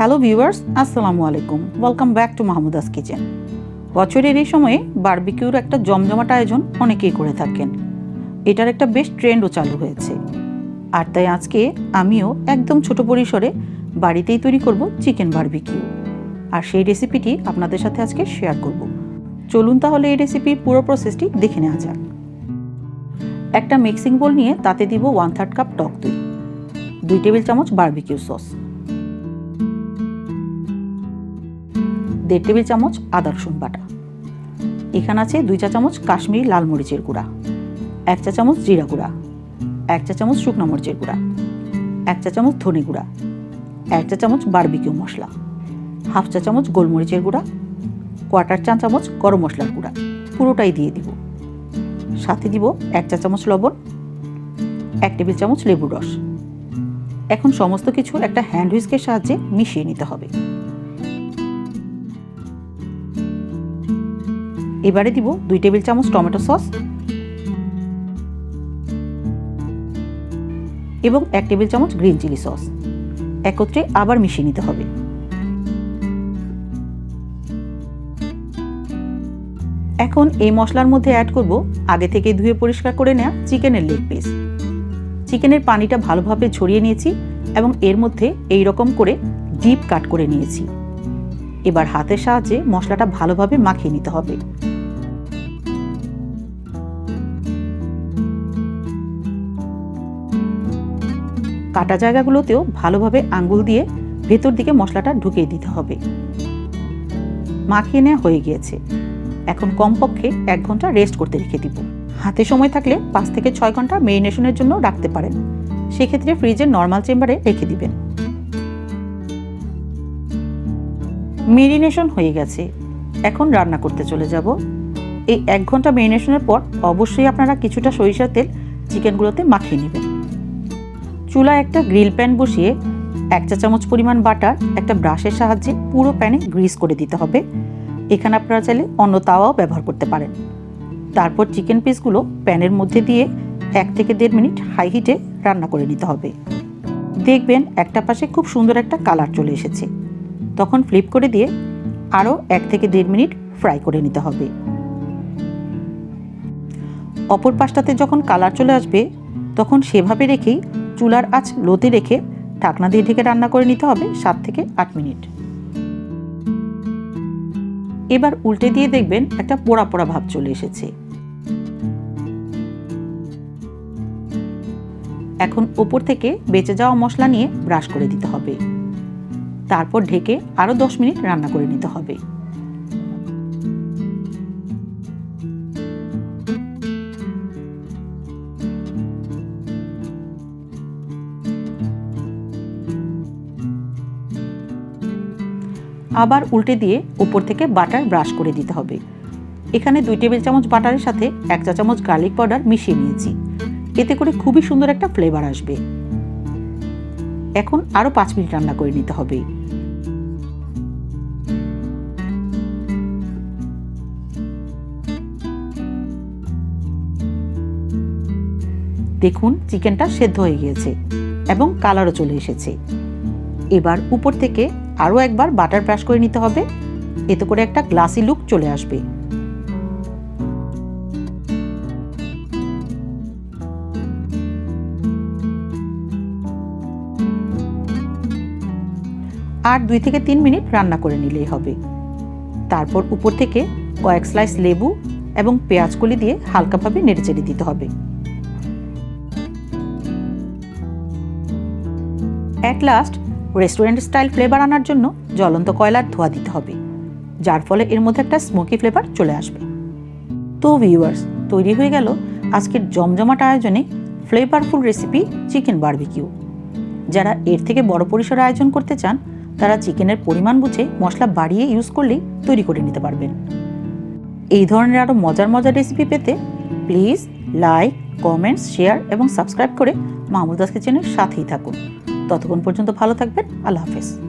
Hello viewers, আসসালামু আলাইকুম। Welcome back to Mahmuda's kitchen বছরের এই সময়ে বারবিকিউর একটা জমজমাট আয়োজন অনেকেই করে থাকেন। এটার একটা বেশ ট্রেন্ডও চালু হয়েছে। আর তাই আজকে আমিও একদম ছোট পরিসরে বাড়িতেই তৈরি করব চিকেন বারবিকিউ। আর সেই রেসিপিটি আপনাদের সাথে আজকে শেয়ার করব। চলুন তাহলে এই রেসিপির পুরো প্রসেসটি দেখে নেওয়া যাক। একটা মিক্সিং বোল নিয়ে তাতে দিব ওয়ান থার্ড কাপ টক দই, দুই টেবিল চামচ বার্বিকিউ সস। দেড় টেবিল চামচ আদা রসুন বাটা। এখানে আছে দুই চা চামচ কাশ্মীরি লাল মরিচের গুঁড়া, এক চা চামচ জিরা গুঁড়া, এক চা চামচ শুকনো মরিচের গুঁড়া, এক চা চামচ ধনে গুঁড়া, এক চা চামচ বারবিকিউ মশলা, হাফ চা চামচ গোলমরিচের গুঁড়া, কোয়ার্টার চা চামচ গরম মশলার গুঁড়া, পুরোটাই দিয়ে দিব। সাথে দিব এক চা চামচ লবণ, এক টেবিল চামচ লেবুর রস। এখন সমস্ত কিছু একটা হ্যান্ড হুইস্কের সাহায্যে মিশিয়ে নিতে হবে। এবারে দিব দুই টেবিল চামচ টমেটো সস এবং এক টেবিল চামচ গ্রিন চিলি সস। একত্রে আবার মিশিয়ে নিতে হবে। এখন এই মশলার মধ্যে অ্যাড করব আগে থেকে ধুয়ে পরিষ্কার করে নেওয়া চিকেনের লেগ পিস চিকেনের পানিটা ভালোভাবে ঝরিয়ে নিয়েছি এবং এর মধ্যে এই রকম করে ডিপ কাট করে নিয়েছি। এবার হাতের সাহায্যে মশলাটা ভালোভাবে মাখিয়ে নিতে হবে। কাটা জায়গাগুলোতেও ভালোভাবে আঙ্গুল দিয়ে ভেতর দিকে মশলাটা ঢুকিয়ে দিতে হবে। মাখিয়ে নেওয়া হয়ে গিয়েছে। এখন কমপক্ষে এক ঘণ্টা রেস্ট করতে রেখে দিব। হাতে সময় থাকলে পাঁচ থেকে ছয় ঘণ্টা মেরিনেশনের জন্য রাখতে পারেন। সেক্ষেত্রে ফ্রিজের নর্মাল চেম্বারে রেখে দিবেন। মেরিনেশন হয়ে গেছে। এখন রান্না করতে চলে যাব। এই এক ঘণ্টা মেরিনেশনের পর অবশ্যই আপনারা কিছুটা সরিষার তেল চিকেনগুলোতে মাখিয়ে নেবেন। চুলায় একটা গ্রিল প্যান বসিয়ে এক চা চামচ পরিমাণ বাটার, একটা ব্রাশের সাহায্যে পুরো প্যানে গ্রিস করে দিতে হবে। এখানে আপনারা চাইলে অন্য তাওয়াও ব্যবহার করতে পারেন। তারপর চিকেন পিসগুলো প্যানের মধ্যে দিয়ে এক থেকে দেড় মিনিট হাই হিটে রান্না করে নিতে হবে। দেখবেন একটা পাশে খুব সুন্দর একটা কালার চলে এসেছে। তখন ফ্লিপ করে দিয়ে আরও এক থেকে দেড় মিনিট ফ্রাই করে নিতে হবে। অপর পাশটাতে যখন কালার চলে আসবে, তখন সেভাবে রেখেই চুলার আঁচ লোতে রেখে ঢাকনা দিয়ে ঢেকে রান্না করে নিতে হবে সাত থেকে আট মিনিট। এবার উল্টে দিয়ে দেখবেন একটা পোড়া পোড়া ভাব চলে এসেছে। এখন ওপর থেকে বেঁচে যাওয়া মশলা নিয়ে ব্রাশ করে দিতে হবে। তারপর ঢেকে আরও দশ মিনিট রান্না করে নিতে হবে। আবার উল্টে দিয়ে উপর থেকে বাটার ব্রাশ করে দিতে হবে। এখানে দুই টেবিল চামচ বাটারের সাথে এক চা চামচ গার্লিক পাউডার মিশিয়ে নিয়েছি। এতে করে খুবই সুন্দর একটা ফ্লেভার আসবে। এখন আরও পাঁচ মিনিট রান্না করে নিতে হবে। দেখুন, চিকেনটা সেদ্ধ হয়ে গিয়েছে এবং কালারও চলে এসেছে। এবার উপর থেকে আরও একবার বাটার ব্রাশ করে নিতে হবে। এতে করে একটা গ্লাসি লুক চলে আসবে। আর দুই থেকে তিন মিনিট রান্না করে নিলেই হবে। তারপর উপর থেকে কয়েক স্লাইস লেবু এবং পেঁয়াজ কলি দিয়ে হালকাভাবে নেড়েচেড়ে দিতে হবে। At last restaurant style flavour আনার জন্য জ্বলন্ত কয়লার ধোয়া দিতে হবে, যার ফলে এর মধ্যে একটা স্মোকি ফ্লেভার চলে আসবে। তো ভিউয়ার্স, তৈরি হয়ে গেল আজকের জমজমাট আয়োজনে ফ্লেভারফুল রেসিপি চিকেন বারবিকিউ। যারা এর থেকে বড় পরিসরে আয়োজন করতে চান, তারা চিকেনের পরিমাণ বুঝে মশলা বাড়িয়ে ইউজ করলেই তৈরি করে নিতে পারবেন। এই ধরনের আরও মজার মজার রেসিপি পেতে প্লিজ লাইক কমেন্টস শেয়ার এবং সাবস্ক্রাইব করে মাহমুদাস কিচেনের সাথেই থাকুন। ততক্ষণ পর্যন্ত ভালো থাকবেন। আল্লাহ হাফেজ।